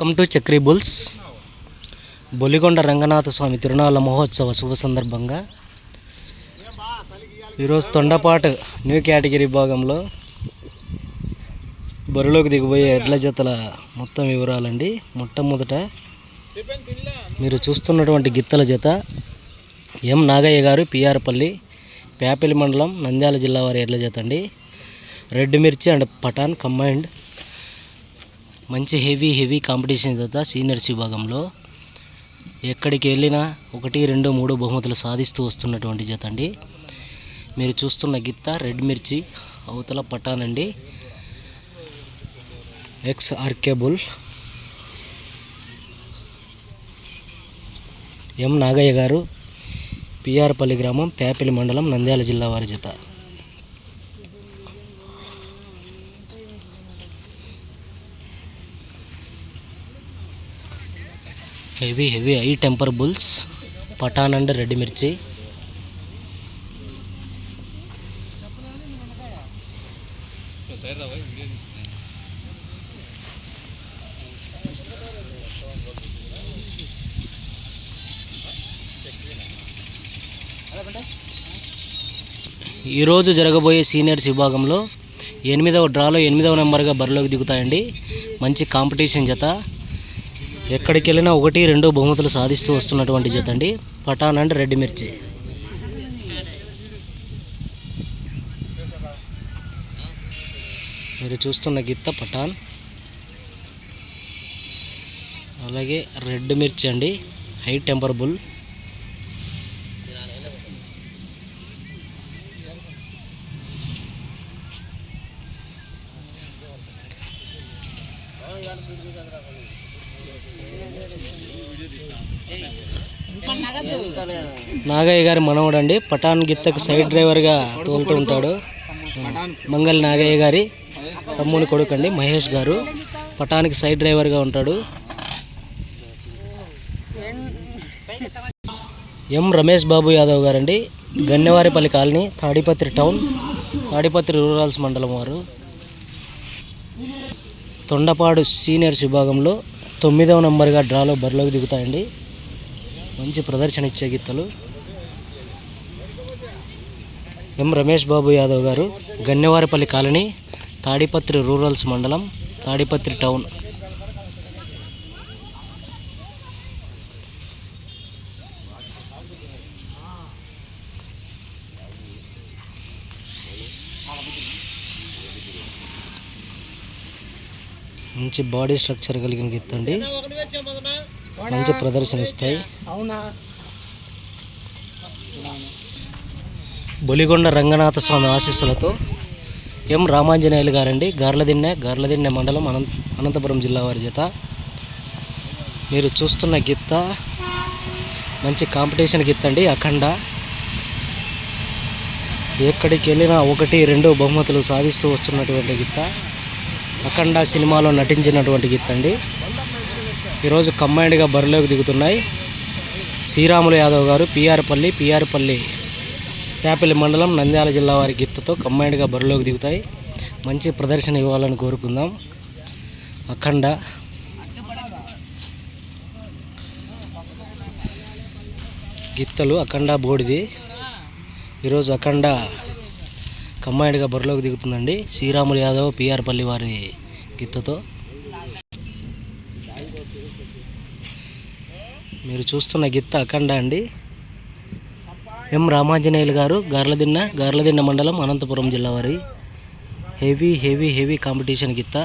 Welcome to Chakri bulls Boligonda Ranganatha Swamy తిరునాళ్ళ మహోత్సవ శుభ సందర్భంగా ఈరోజు తొండపాటు న్యూ కేటగిరీ భాగంలో బరిలోకి దిగిపోయే ఎడ్ల జతల మొత్తం వివరాలండి. మొట్టమొదట మీరు చూస్తున్నటువంటి గిత్తల జత ఎం నాగయ్య గారు పిఆర్పల్లి పేపల్లి మండలం నంద్యాల జిల్లా వారి ఎడ్ల జత అండి. Red Mirchi and Pathan combined మంచి హెవీ హెవీ కాంపిటీషన్ తర్వాత సీనియర్స్ విభాగంలో. ఎక్కడికి వెళ్ళినా ఒకటి రెండు మూడు బహుమతులు సాధిస్తూ వస్తున్నటువంటి జత అండి. మీరు చూస్తున్న గిత్త రెడ్ మిర్చి అవతల పటానండి ఎక్స్ ఆర్కేబుల్ ఎం నాగయ్య గారు పిఆర్పల్లి గ్రామం పేపల్లి మండలం నంద్యాల జిల్లా వారి జత. Heavy heavy I temper bulls Pathan and red Mirchi. ఈరోజు జరగబోయే సీనియర్స్ విభాగంలో ఎనిమిదవ డ్రాలో ఎనిమిదవ నెంబర్గా బరిలోకి దిగుతాయండి. మంచి కాంపిటీషన్ జత. ఎక్కడికి వెళ్ళినా ఒకటి రెండు బహుమతులు సాధిస్తూ వస్తున్నటువంటి జత అండి పటాన్ అండ్ రెడ్ మిర్చి. మీరు చూస్తున్న గిత్త పటాన్. అలాగే రెడ్ మిర్చి అండి. హై టెంపర్ బుల్ నాగయ్య గారి మనవడు అండి పఠాన్ గిత్తకు సైడ్ డ్రైవర్గా తోలుతూ ఉంటాడు. మంగళ నాగయ్య గారి తమ్ముని కొడుకు అండి మహేష్ గారు. పటానికి సైడ్ డ్రైవర్గా ఉంటాడు. ఎం రమేష్ బాబు యాదవ్ గారండి. Gannevaripalli colony Tadipatri town Tadipatri rurals మండలం వారు. తొండపాడు సీనియర్స్ విభాగంలో తొమ్మిదవ నంబర్గా డ్రాలో బరిలోకి దిగుతాయండి. మంచి ప్రదర్శన ఇచ్చే గీతలు. ఎం రమేష్ బాబు యాదవ్ గారు గన్నెవారిపల్లి కాలనీ తాడిపత్రి రూరల్స్ మండలం తాడిపత్రి టౌన్. మంచి బాడీ స్ట్రక్చర్ కలిగిన గిత్తండి మంచి ప్రదర్శన ఇస్తాయి. బొలిగొండ రంగనాథ స్వామి ఆశీస్సులతో ఎం రామాంజనేయులు గారండి. గార్లదిన్నె గార్లదిన్నె మండలం అనంత అనంతపురం జిల్లా వారి చేత. మీరు చూస్తున్న గిత్త మంచి కాంపిటీషన్ గిత్త అండి అఖండ. ఎక్కడికి వెళ్ళినా ఒకటి రెండు బహుమతులు సాధిస్తూ వస్తున్నటువంటి గిత్త. అఖండ సినిమాలో నటించినటువంటి గిత్త అండి ఈరోజు కంబైన్డ్గా బరిలోకి దిగుతున్నాయి. శ్రీరాములు యాదవ్ గారు పిఆర్పల్లి పిఆర్పల్లి పేపల్లి మండలం నంద్యాల జిల్లా వారి గిత్తతో కంబైన్డ్గా బరిలోకి దిగుతాయి. మంచి ప్రదర్శన ఇవ్వాలని కోరుకుందాం. అఖండ. గిత్తలు అఖండ బోడిది. ఈరోజు అఖండ కంబైన్డ్గా బరిలోకి దిగుతుందండి. శ్రీరాములు యాదవ్ పిఆర్పల్లి వారి గిత్తతో. మీరు చూస్తున్న గిత్త అఖండ అండి. ఎం రామాంజనేయులు గారు గార్లదిన్న గార్లదిన్న మండలం అనంతపురం జిల్లా వారి. హెవీ హెవీ హెవీ కాంపిటీషన్ గిత్త.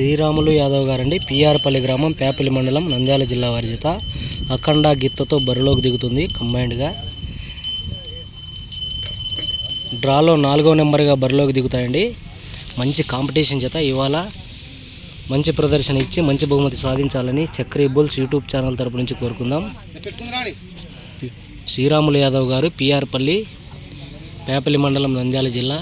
శ్రీరాములు యాదవ్ గారండి. పిఆర్పల్లి గ్రామం పేపల్లి మండలం నంద్యాల జిల్లా వారి జత అఖండ గిత్తతో బరిలోకి దిగుతుంది కంబైన్డ్గా. డ్రాలో నాలుగో నెంబర్గా బరిలోకి దిగుతాయండి. మంచి కాంపిటీషన్ జత ఇవాళ మంచి ప్రదర్శన ఇచ్చి మంచి బహుమతి సాధించాలని చక్రీ బుల్స్ యూట్యూబ్ ఛానల్ తరపు నుంచి కోరుకుందాం. శ్రీరాములు యాదవ్ గారు పిఆర్పల్లి పేపల్లి మండలం నంద్యాల జిల్లా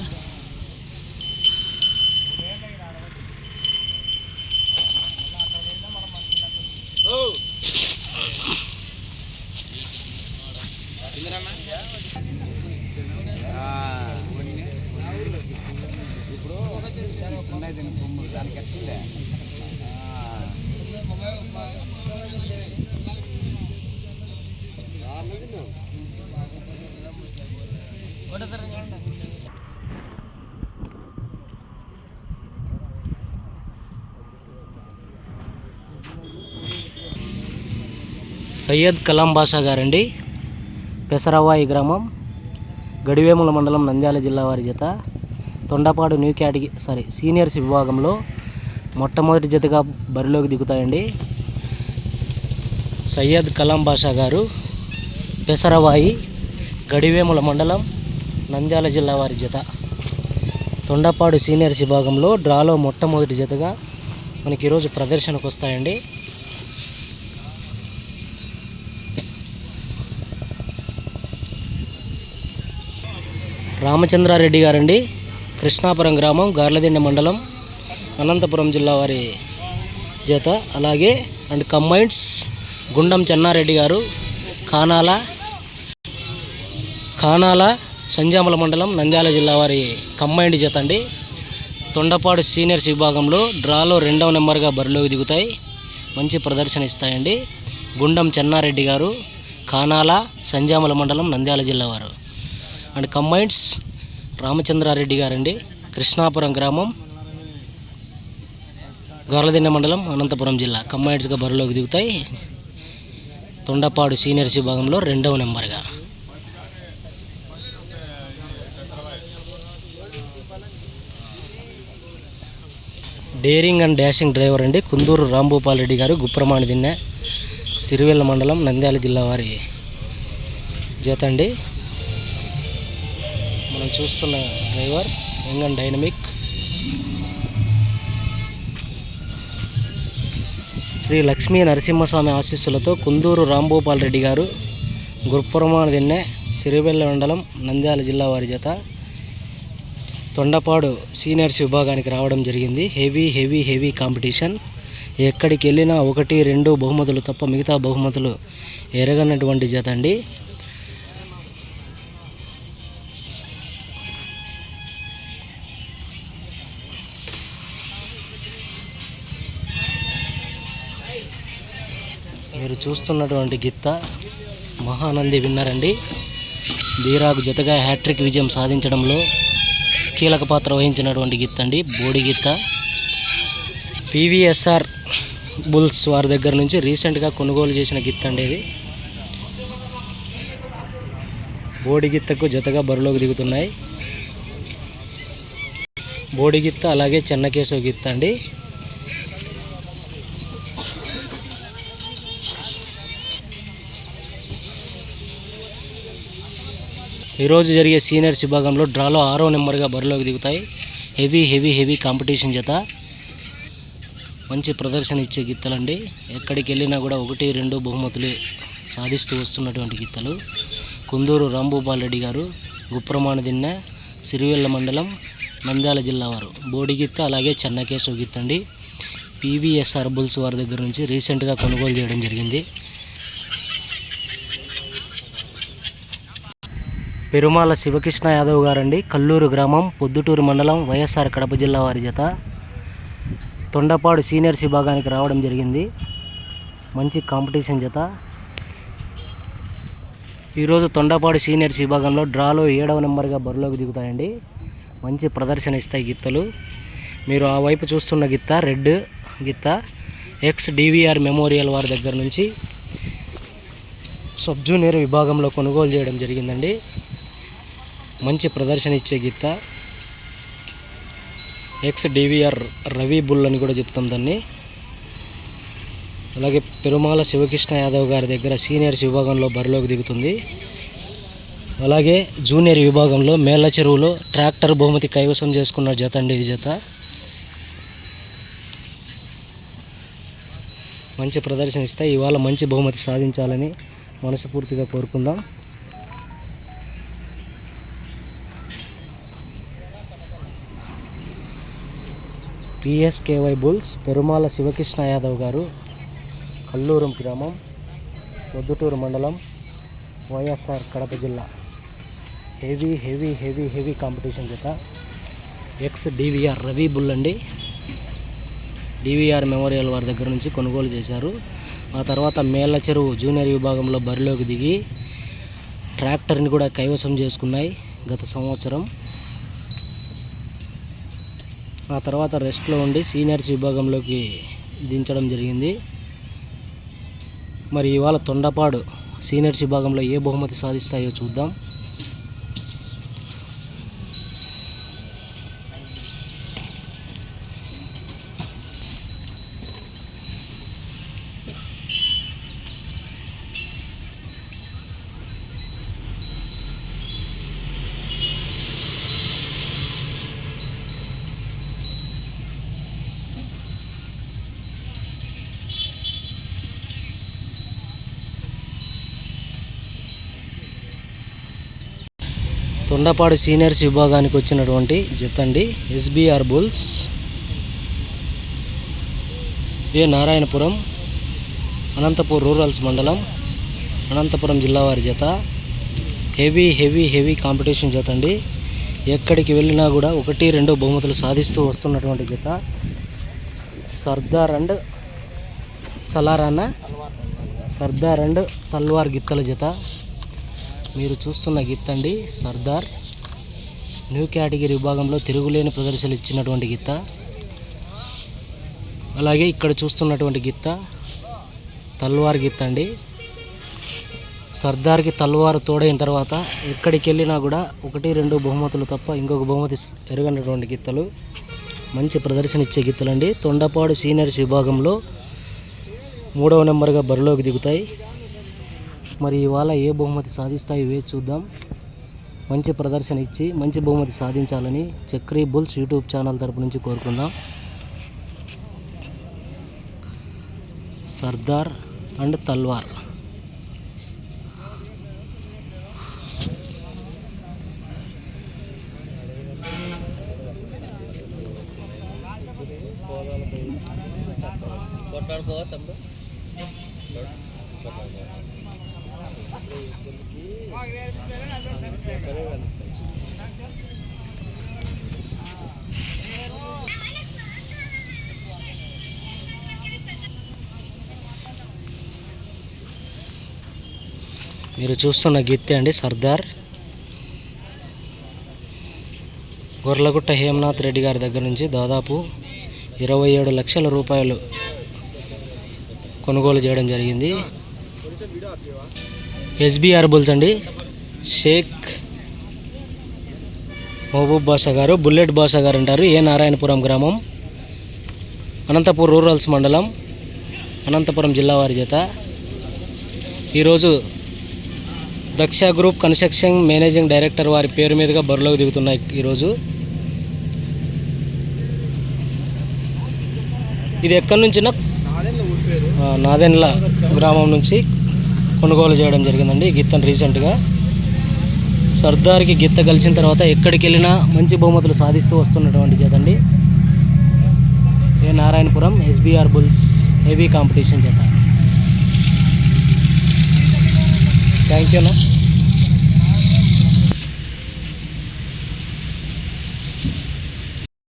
సయ్యద్ కలాం బాషా గారండి. పెసరవాయి గ్రామం గడివేముల మండలం నంద్యాల జిల్లా వారి జత. Thondapadu new category sorry seniors విభాగంలో మొట్టమొదటి జతగా బరిలోకి దిగుతాయండి. సయ్యద్ కలాం బాషా గారు పెసరవాయి గడివేముల మండలం నంద్యాల జిల్లా వారి జత. తొండపాడు సీనియర్స్ విభాగంలో డ్రాలో మొట్టమొదటి జతగా మనకి ఈరోజు ప్రదర్శనకు వస్తాయండి. రామచంద్రారెడ్డి గారండి. కృష్ణాపురం గ్రామం గార్లదిండ మండలం అనంతపురం జిల్లా వారి జత. అలాగే అండ్ కంబైన్స్ గుండం చెన్నారెడ్డి గారు కానాల కానాల సంజామల మండలం నంద్యాల జిల్లా వారి కంబైండ్ జత అండి. తొండపాడు సీనియర్స్ విభాగంలో డ్రాలో రెండవ నెంబర్గా బరిలోకి దిగుతాయి. మంచి ప్రదర్శన ఇస్తాయండి. గుండం చెన్నారెడ్డి గారు కానాల సంజామల మండలం నంద్యాల జిల్లా వారు. అండ్ కంబైన్స్ రామచంద్రారెడ్డి గారండి. కృష్ణాపురం గ్రామం గొర్లదిన్న మండలం అనంతపురం జిల్లా. కమ్మాయిడ్స్గా బరిలోకి దిగుతాయి. తొండపాడు సీనియర్స్ విభాగంలో రెండవ నెంబర్గా. డేరింగ్ అండ్ డాషింగ్ డ్రైవర్ అండి. కుందూరు రాంభూపాల్ రెడ్డి గారు గుప్రమాణి దిన్నె సిరివెల్ల మండలం నంద్యాల జిల్లా వారి జత అండి. మనం చూస్తున్న driver young and dynamic. Sri Lakshmi Narasimhaswamy ఆశీస్సులతో కుందూరు రాంభూపాల్ రెడ్డి గారు గురుప్రమాణ దిన్నె సిరివెల్ల మండలం నంద్యాల జిల్లా వారి జత తొండపాడు సీనియర్స్ విభాగానికి రావడం జరిగింది. Heavy heavy heavy competition. ఎక్కడికి వెళ్ళినా ఒకటి రెండు బహుమతులు తప్ప మిగతా బహుమతులు ఎరగనటువంటి జత అండి. మీరు చూస్తున్నటువంటి గిత్త మహానంది విన్నర్ అండి బీరాకు జతగా హ్యాట్రిక్ విజయం సాధించడంలో కీలక పాత్ర వహించినటువంటి గిత్త అండి బోడి గిత్త. పీవీఎస్ఆర్ బుల్స్ వారి దగ్గర నుంచి రీసెంట్గా కొనుగోలు చేసిన గిత్త అండి ఇది. బోడి గిత్తకు జతగా బరిలోకి దిగుతున్నాయి. బోడి గిత్త అలాగే చెన్నకేశవ గిత్త అండి. ఈరోజు జరిగే సీనియర్స్ విభాగంలో డ్రాలో ఆరో నెంబర్గా బరిలోకి దిగుతాయి. హెవీ హెవీ హెవీ కాంపిటీషన్ జత. మంచి ప్రదర్శన ఇచ్చే గిత్తలండి. ఎక్కడికి వెళ్ళినా కూడా ఒకటి రెండు బహుమతులు సాధిస్తూ వస్తున్నటువంటి గిత్తలు. కుందూరు రాంభూపాల్ రెడ్డి గారు గుప్రమాణ దిన్న సిరివెల్ల మండలం నంద్యాల జిల్లా వారు. బోడిగిత్త అలాగే చెన్నకేశవ గిత్త అండి పీవీఎస్ఆర్ బుల్స్ వారి దగ్గర నుంచి రీసెంట్గా కొనుగోలు చేయడం జరిగింది. పెరుమాల శివకృష్ణ యాదవ్ గారండి. కల్లూరు గ్రామం పొద్దుటూరు మండలం వైఎస్ఆర్ కడప జిల్లా వారి జత. తొండపాడు సీనియర్స్ విభాగానికి రావడం జరిగింది. మంచి కాంపిటీషన్ జత. ఈరోజు తొండపాడు సీనియర్స్ విభాగంలో డ్రాలో ఏడవ నెంబర్గా బరిలోకి దిగుతాయండి. మంచి ప్రదర్శన ఇస్తాయి గిత్తలు. మీరు ఆ వైపు చూస్తున్న గిత్త రెడ్ గిత్త ఎక్స్ డివిఆర్ మెమోరియల్ వారి దగ్గర నుంచి సబ్జూనియర్ విభాగంలో కొనుగోలు చేయడం జరిగిందండి. మంచి ప్రదర్శన ఇచ్చే గీత. ఎక్స్ డివిఆర్ రవి బుల్ అని కూడా చెప్తాం దాన్ని. అలాగే పెరుమాల శివకృష్ణ యాదవ్ గారి దగ్గర సీనియర్స్ విభాగంలో బరిలోకి దిగుతుంది. అలాగే జూనియర్ విభాగంలో మేళ్ళ చెరువులో ట్రాక్టర్ బహుమతి కైవసం చేసుకున్న జత అండి ఇది జత. మంచి ప్రదర్శన ఇస్తే ఇవాళ మంచి బహుమతి సాధించాలని మనస్ఫూర్తిగా కోరుకుందాం. పిఎస్కేవై బుల్స్ పెరుమాల శివకృష్ణ యాదవ్ గారు కల్లూరం గ్రామం పొద్దుటూరు మండలం వైఎస్ఆర్ కడప జిల్లా. Heavy heavy heavy heavy competition జత. ఎక్స్ డివిఆర్ రవి బుల్ అండి. డివిఆర్ మెమోరియల్ వారి దగ్గర నుంచి కొనుగోలు చేశారు. ఆ తర్వాత మేళ్ళ చెరువు జూనియర్ విభాగంలో బరిలోకి దిగి ట్రాక్టర్ని కూడా కైవసం చేసుకున్నాయి గత సంవత్సరం. ఆ తర్వాత రెస్ట్లో ఉండి సీనియర్స్ విభాగంలోకి దించడం జరిగింది. మరి ఇవాళ తొండపాడు సీనియర్స్ విభాగంలో ఏ బహుమతి సాధిస్తాయో చూద్దాం. కొండపాడు సీనియర్స్ విభాగానికి వచ్చినటువంటి జత అండి SBR bulls A Narayanapuram Anantapur rurals మండలం అనంతపురం జిల్లా వారి జత. హెవీ హెవీ హెవీ కాంపిటీషన్ జత అండి ఎక్కడికి వెళ్ళినా కూడా ఒకటి రెండు బహుమతులు సాధిస్తూ వస్తున్నటువంటి జత. సర్దార్ అండ్ సలారాన సర్దార్ అండ్ తల్వార్ గిత్తల జత. మీరు చూస్తున్న గిత్త అండి సర్దార్. న్యూ కేటగిరీ విభాగంలో తిరుగులేని ప్రదర్శనలు ఇచ్చినటువంటి గిత్త. అలాగే ఇక్కడ చూస్తున్నటువంటి గిత్త తల్వార్ గిత్త అండి సర్దార్కి తల్వారు తోడైన తర్వాత ఎక్కడికి వెళ్ళినా కూడా ఒకటి రెండు బహుమతులు తప్ప ఇంకొక బహుమతి ఎరగనటువంటి గిత్తలు. మంచి ప్రదర్శన ఇచ్చే గిత్తలండి. తొండపాడు సీనియర్స్ విభాగంలో మూడవ నెంబర్గా బరిలోకి దిగుతాయి. మరి ఇవాళ ఏ బహుమతి సాధిస్తాయి వేచి చూద్దాం. మంచి ప్రదర్శన ఇచ్చి మంచి బహుమతి సాధించాలని చక్రీ బుల్స్ యూట్యూబ్ ఛానల్ తరపు నుంచి కోరుకుందాం. సర్దార్ అండ్ తల్వార్. మీరు చూస్తున్న గిత్తి అండి సర్దార్. గొర్లగుట్ట హేమనాథ్ రెడ్డి గారి దగ్గర నుంచి దాదాపు ఇరవై ఏడు లక్షల రూపాయలు కొనుగోలు చేయడం జరిగింది. ఎస్బీఆర్ బుల్స్ అండి. షేక్ మహబూబ్ బాషా గారు బుల్లెట్ బాషా గారు అంటారు ఏ నారాయణపురం గ్రామం. అనంతపూర్ రూరల్స్ మండలం. అనంతపురం జిల్లా వారి చేత ఈరోజు Daksha group construction managing director వారి పేరు మీదుగా బరిలోకి దిగుతున్నాయి ఈరోజు. ఇది ఎక్కడి నుంచి నాదెన్ల గ్రామం నుంచి కొనుగోలు చేయడం జరిగిందండి గిత్తను రీసెంట్గా. సర్దార్కి గిత్త కలిసిన తర్వాత ఎక్కడికి వెళ్ళినా మంచి బహుమతులు సాధిస్తూ వస్తున్నటువంటి చేతండి A Narayanapuram SBR bulls heavy competition చేత థ్యాంక్ యూ అన్న.